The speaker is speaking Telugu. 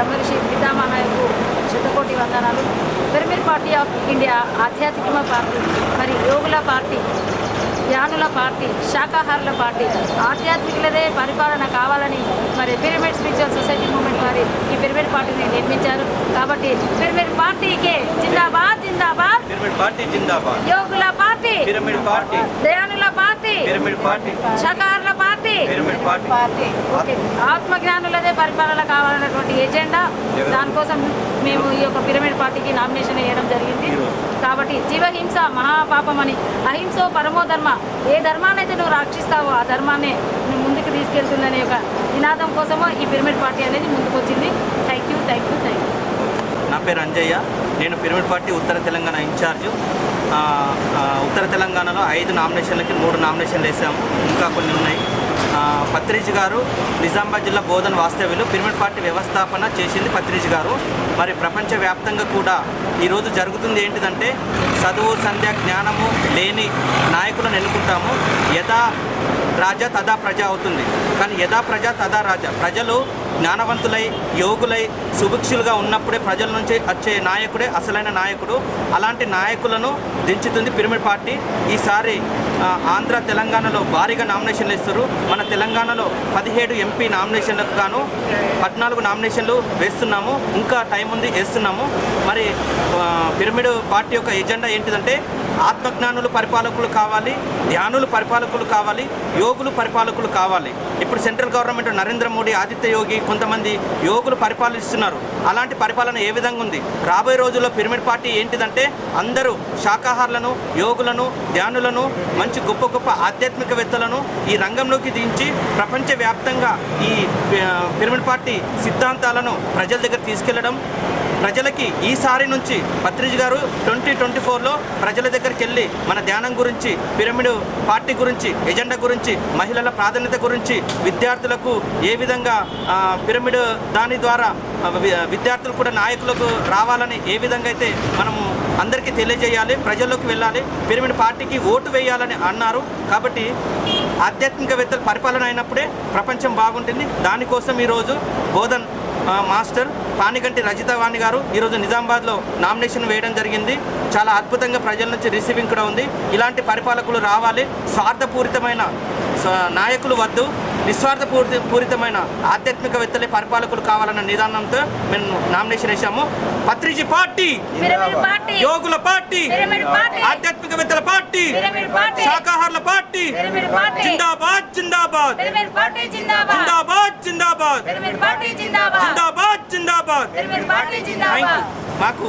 బ్రహ్మర్షి పితామహకు శతకోటి వందనాలు. పిరమిడ్ పార్టీ ఆఫ్ ఇండియా ఆధ్యాత్మిక పార్టీ మరి యోగుల పార్టీ ధ్యానుల పార్టీ శాకాహారుల పార్టీ ఆధ్యాత్మికులదే పరిపాలన కావాలని మరి పిరమిడ్ స్పిరిచువల్ సొసైటీ మూమెంట్ వారి ఈ పిరమిడ్ పార్టీని నిర్మించారు. కాబట్టి పిరమిడ్ పార్టీకే జిందాబాద్ జిందాబాద్. పార్టీ జిందాబాద్. యోగుల పార్టీ పిరమిడ్ పార్టీ. ధ్యానుల పార్టీ. Pyramid party. శాకాహార పార్టీ. ఓకే. ఆత్మజ్ఞానులదే పరిపాలన కావాలన్నటువంటి ఎజెండా. దానికోసం మేము ఈ యొక్క పిరమిడ్ పార్టీకి నామినేషన్ వేయడం జరిగింది. కాబట్టి జీవహింస మహాపాపమని అహింసో పరమో ధర్మ. ఏ ధర్మాన్ని అయితే నువ్వు రక్షిస్తావో ఆ ధర్మాన్ని నువ్వు ముందుకు తీసుకెళ్తుందనే ఒక నినాదం కోసమో ఈ పిరమిడ్ పార్టీ అనేది ముందుకు వచ్చింది thank you thank you thank you నా పేరు అంజయ్య. నేను పిరమిడ్ పార్టీ ఉత్తర తెలంగాణ ఇన్ఛార్జు. ఉత్తర తెలంగాణలో ఐదు నామినేషన్లకి మూడు నామినేషన్లు వేసాము ఇంకా కొన్ని ఉన్నాయి. పత్రిజ్ గారు నిజామాబాద్ జిల్లా బోధన వాస్తవ్యులు పిరమిడ్ పార్టీ వ్యవస్థాపన చేసింది పత్రిజ్ గారు. మరి ప్రపంచవ్యాప్తంగా కూడా ఈరోజు జరుగుతుంది ఏంటిదంటే చదువు సంధ్య జ్ఞానము లేని నాయకులను ఎన్నుకుంటాము. యథా రాజా తదా ప్రజ అవుతుంది. కానీ యథా ప్రజ తదా రాజా. ప్రజలు జ్ఞానవంతులై యోగులై సుభిక్షులుగా ఉన్నప్పుడే ప్రజల నుంచి వచ్చే నాయకుడే అసలైన నాయకుడు. అలాంటి నాయకులను దించుతుంది పిరమిడ్ పార్టీ. ఈసారి ఆంధ్ర తెలంగాణలో భారీగా నామినేషన్లు ఇస్తారు మన తెలంగాణలో పదిహేడు ఎంపీ నామినేషన్లకు గాను పద్నాలుగు నామినేషన్లు వేస్తున్నాము. ఇంకా టైం ఉంది వేస్తున్నాము. మరి పిరమిడ్ పార్టీ యొక్క ఎజెండా ఏంటిదంటే ఆత్మజ్ఞానులు పరిపాలకులు కావాలి ధ్యానులు పరిపాలకులు కావాలి యోగులు పరిపాలకులు కావాలి. ఇప్పుడు సెంట్రల్ గవర్నమెంట్ నరేంద్ర మోడీ ఆదిత్య యోగి కొంతమంది యోగులు పరిపాలిస్తున్నారు. అలాంటి పరిపాలన ఏ విధంగా ఉంది? రాబోయే రోజుల్లో పిరమిడ్ పార్టీ ఏంటిదంటే అందరూ శాకాహారులను యోగులను ధ్యానులను మంచి గొప్ప గొప్ప ఆధ్యాత్మికవేత్తలను ఈ రంగంలోకి దించి ప్రపంచవ్యాప్తంగా ఈ పిరమిడ్ పార్టీ సిద్ధాంతాలను ప్రజల దగ్గర తీసుకెళ్ళడం ప్రజలకి ఈసారి నుంచి పత్రిజ్ గారు ట్వంటీ ట్వంటీ ఫోర్లో ప్రజల దగ్గరికి వెళ్ళి మన ధ్యానం గురించి పిరమిడ్ పార్టీ గురించి ఎజెండా గురించి మహిళల ప్రాధాన్యత గురించి విద్యార్థులకు ఏ విధంగా పిరమిడ్ దాని ద్వారా విద్యార్థులు కూడా నాయకులకు రావాలని ఏ విధంగా అయితే మనము అందరికీ తెలియజేయాలి ప్రజల్లోకి వెళ్ళాలి పిరమిడ్ పార్టీకి ఓటు వేయాలని అన్నారు. కాబట్టి ఆధ్యాత్మికవేత్తల పరిపాలన అయినప్పుడే ప్రపంచం బాగుంటుంది. దానికోసం ఈరోజు బోధన్ మాస్టర్ పానిగంటి రజితవాణి గారు ఈరోజు నిజామాబాద్లో నామినేషన్ వేయడం జరిగింది. చాలా అద్భుతంగా ప్రజల నుంచి రిసీవింగ్ కూడా ఉంది. ఇలాంటి పరిపాలకులు రావాలి. స్వార్థపూరితమైన నాయకులు వద్దు. నిస్వార్థ పూరిత పూరితమైన ఆధ్యాత్మికవేత్తలే పరిపాలకులు కావాలన్న నిదానంతో మేము నామినేషన్ వేశాము. పత్రిజీ పార్టీ! యోగుల పార్టీ! ఆధ్యాత్మికవేత్తల పార్టీ! Pyramid party! శాకాహారుల జిందాబాద్ జిందాబాద్! జిందాబాద్! జిందాబాద్! జిందాబాద్ జిందాబాద్ మాకు